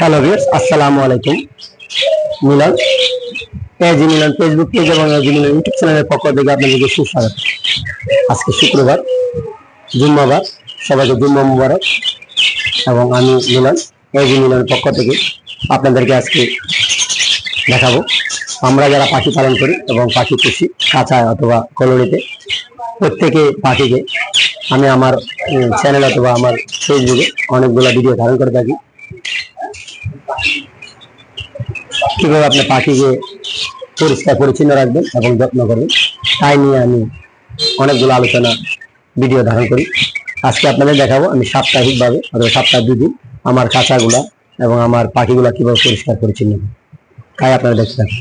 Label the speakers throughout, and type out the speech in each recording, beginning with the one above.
Speaker 1: Hello viewers আসসালামু আলাইকুম। Milan AG Milan Facebook page এবং এজি মিলন ইউটিউব চ্যানেলের পক্ষ থেকে আপনাদেরকে সুস্বাগত। আজকে শুক্রবার, জুম্মাবার, সবাইকে জুম্মা মুবারক। এবং আমি, মিলন এজি মিলনের পক্ষ থেকে আপনাদেরকে আজকে দেখাবো। আমরা যারা পাখি পালন করি এবং পাখি পুষি, কাঁচায় অথবা কলোনিতে, প্রত্যেকে পাখিকে আমি আমার চ্যানেল অথবা আমার ফেসবুকে অনেকগুলো ভিডিও ধারণ করে থাকি। কীভাবে আপনি পাখিকে পরিষ্কার পরিচ্ছন্ন রাখবেন এবং যত্ন করবেন, তাই নিয়ে আমি অনেকগুলো আলোচনা ভিডিও ধারণ করি। আজকে আপনাদের দেখাবো আমি সাপ্তাহিকভাবে অথবা সপ্তাহ দুদিন আমার কাঁচাগুলা এবং আমার পাখিগুলা কীভাবে পরিষ্কার পরিচ্ছন্ন। তাই আপনারা দেখতে থাকুন।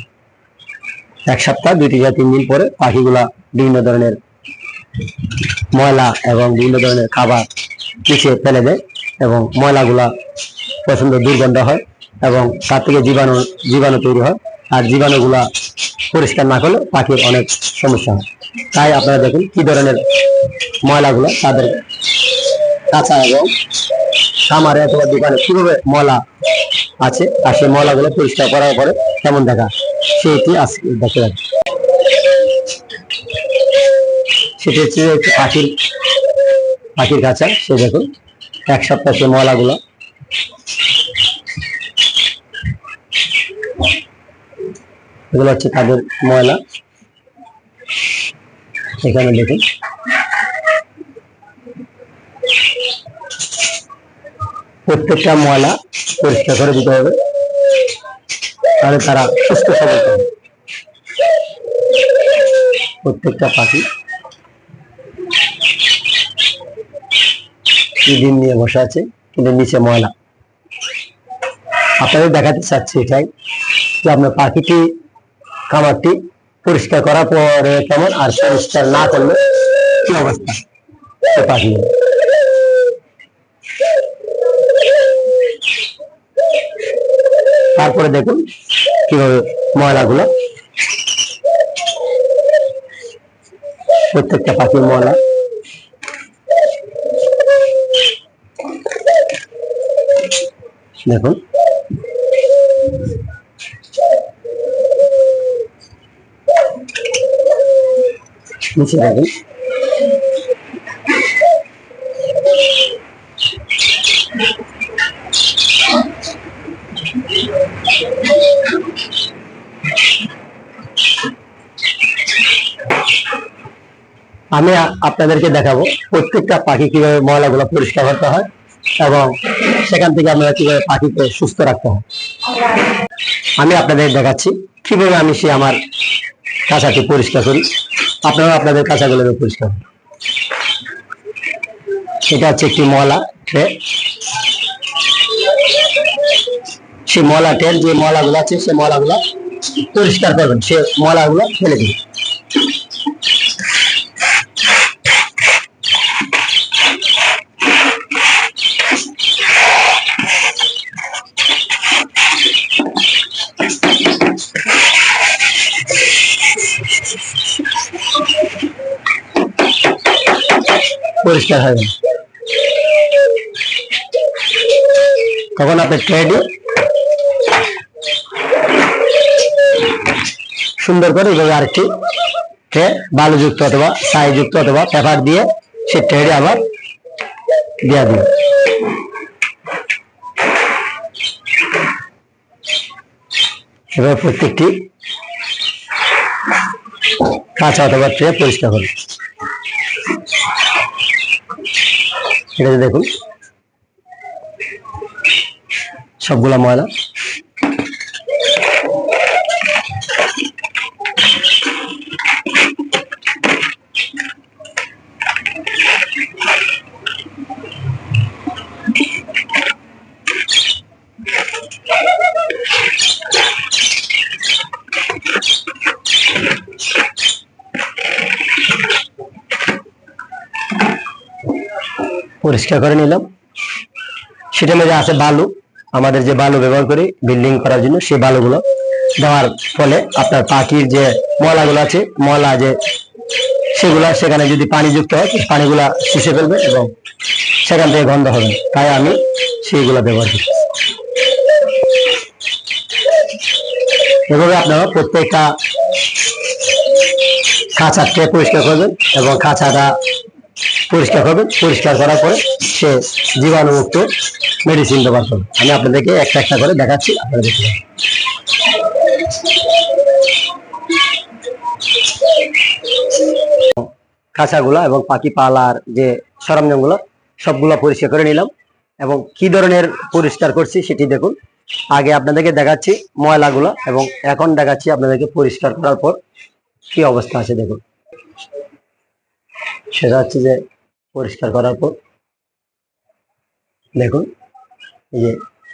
Speaker 1: এক সপ্তাহ, দুই থেকে তিন দিন পরে পাখিগুলা বিভিন্ন ধরনের ময়লা এবং বিভিন্ন ধরনের খাবার নিচে ফেলে দেয় এবং ময়লাগুলা প্রচণ্ড দুর্গন্ধ হয়। এবং তার থেকে জীবাণু জীবাণু তৈরি হয়। আর জীবাণুগুলা পরিষ্কার না করলে পাখির অনেক সমস্যা হয়। তাই আপনারা দেখুন কি ধরনের ময়লাগুলো তাদের কাঁচা এবং খামারে অথবা দোকানে কীভাবে ময়লা আছে আর সেই ময়লাগুলো পরিষ্কার করার পরে কেমন দেখা? সেটি আজকে দেখে যাচ্ছে সেটি হচ্ছে পাখির পাখির কাঁচা। সে দেখুন, এক সপ্তাহ সে ময়লাগুলো এগুলো হচ্ছে তাদের ময়লা। এখানে দেখুন। প্রত্যেকটা ময়লা পরিষ্কার করে দিতে হবে। তাহলে তারা সুস্থ সবল থাকবে প্রত্যেকটা পাখি ডিম নিয়ে বসে আছে, কিন্তু নিচে ময়লা। আপনাদের দেখাতে চাচ্ছি এটাই যে আপনার পাখিটি খামারটি পরিষ্কার করার পরে কেমন আর পরিষ্কার না করলে কি অবস্থা? পাখি তারপরে দেখুন কীভাবে ময়লাগুলো। প্রত্যেকটা পাখির ময়লা। দেখুন। আমি আপনাদেরকে দেখাবো প্রত্যেকটা পাখি কীভাবে ময়লাগুলো পরিষ্কার করতে হয় এবং সেখান থেকে আমরা কীভাবে পাখিকে সুস্থ রাখতে হয়। আমি আপনাদের দেখাচ্ছি। কীভাবে আমি সে আমার কাঁচাটি পরিষ্কার করি। আপনারা আপনাদের কাঁচাগুলো পরিষ্কার। এটা হচ্ছে একটি মলা ট্রে। সেই মলা ট্রেন যে মলাগুলো আছে সে মলাগুলো পরিষ্কার করবেন। সে মলাগুলো ফেলে দিন। পরিষ্কার হয়ে গেল তখন আপনি ট্রেডে সুন্দর করে এভাবে আরেকটি ট্রে, বালুযুক্ত অথবা ছাইযুক্ত অথবা পেপার দিয়ে সে ট্রেডে আবার দিয়ে দিন। এবার প্রত্যেকটি কাঁচা অথবা ট্রে পরিষ্কার করুন। এটা দেখুন। সবগুলা ময়লা। পরিষ্কার করে নিলাম। সেটার মধ্যে আছে বালু। আমাদের যে বালু ব্যবহার করি বিল্ডিং করার জন্য সেই বালুগুলো দেওয়ার ফলে আপনার পাখির যে ময়লাগুলো আছে ময়লা যে সেগুলা সেখানে যদি পানি যুক্ত হয় পানিগুলা শুষে ফেলবে এবং সেখান থেকে গন্ধ হবে। তাই আমি সেইগুলা ব্যবহার করি। এভাবে আপনারা প্রত্যেকটা খাঁচা ট্রে পরিষ্কার করবেন এবং খাঁচাটা পরিষ্কার করবেন পরিষ্কার করার পরে সে জীবাণুমুক্ত মেডিসিন ব্যবহার করবে আমি আপনাদেরকে একটা একটা করে দেখাচ্ছি, আপনারা দেখতে। এবং পাখি পালার যে সরঞ্জামগুলো, সবগুলো পরিষ্কার করে নিলাম এবং কি ধরনের পরিষ্কার করছি সেটি দেখুন। আগে আপনাদেরকে দেখাচ্ছি ময়লাগুলো এবং এখন দেখাচ্ছি আপনাদেরকে পরিষ্কার করার পর কি অবস্থা আছে দেখুন। সেটা হচ্ছে যে পরিষ্কার করার পর, দেখুন, এই যে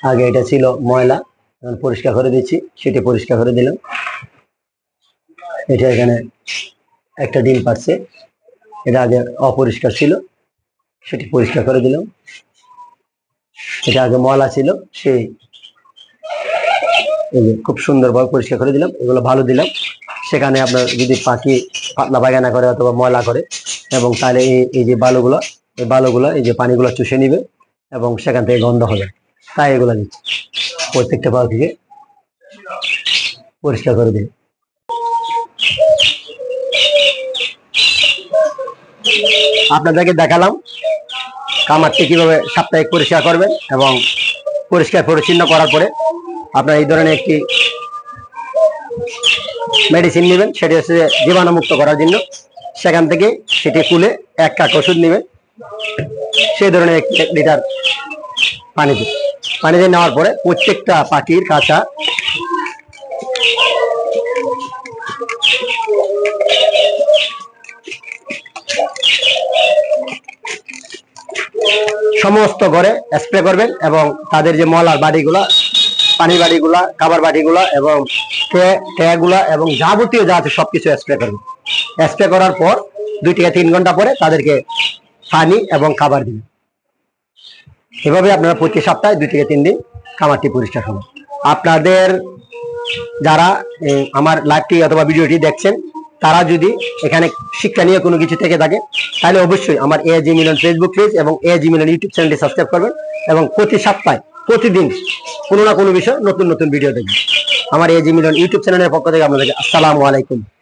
Speaker 1: আগে এটা ছিল ময়লা, এখন পরিষ্কার করে দিচ্ছি, সেটি পরিষ্কার করে দিলাম। এটা এখানে একটা ডিম পাচ্ছে এটা আগে অপরিষ্কার ছিল, সেটি পরিষ্কার করে দিলাম। এটা আগে ময়লা ছিল সেই খুব সুন্দরভাবে পরিষ্কার করে দিলাম, এগুলো ভালো দিলাম। সেখানে আপনার যদি পাখি পাতলা পায়খানা করে অথবা ময়লা করে এবং তাহলে এই যে বালুগুলো, এই বালুগুলো, এই যে পানিগুলো চুষে নিবে এবং সেখান থেকে গন্ধ হবে। তাই এগুলো দিচ্ছি। প্রত্যেকটা পাখিকে পরিষ্কার করে দিই আপনাদেরকে দেখালাম কামারটি কীভাবে সাপ্তাহিক পরিষ্কার করবেন এবং পরিষ্কার পরিচ্ছন্ন করার পরে আপনার এই ধরনের একটি মেডিসিন নেবেন, সেটি হচ্ছে জীবাণুমুক্ত করার জন্য। সেখান থেকে সেটি তুলে এক কাক ওষুধ নেবে। সেই ধরনের এক লিটার পানি লিটার পানি দিয়ে নেওয়ার পরে প্রত্যেকটা পাখির কাঁচা সমস্ত ঘরে স্প্রে করবেন এবং তাদের যে মলার বাড়িগুলা পানি বাড়িগুলা খাবার বাড়িগুলা এবং ট্যাগুলা এবং যাবতীয় যা আছে সবকিছু স্প্রে করবেন। স্প্রে করার পর দুই থেকে তিন ঘণ্টা পরে তাদেরকে পানি এবং খাবার দিন। এভাবে আপনারা প্রতি সপ্তাহে দুই থেকে তিন দিন খামারটি পরিষ্কার হবে। আপনাদের যারা আমার লাইভটি অথবা ভিডিওটি দেখছেন, তারা যদি এখানে শিক্ষা নিয়ে কোনো কিছু থেকে থাকে, তাহলে অবশ্যই আমার এ জি মিলন ফেসবুক পেজ এবং এ জি মিলন ইউটিউব চ্যানেলটি সাবস্ক্রাইব করবেন এবং প্রতি সপ্তাহে, প্রতিদিন কোনো না কোনো বিষয় নতুন নতুন ভিডিও দেখবেন। আমার এ জি মিলন ইউটিউব চ্যানেলের পক্ষ থেকে আপনাদেরকে আসসালামু আলাইকুম।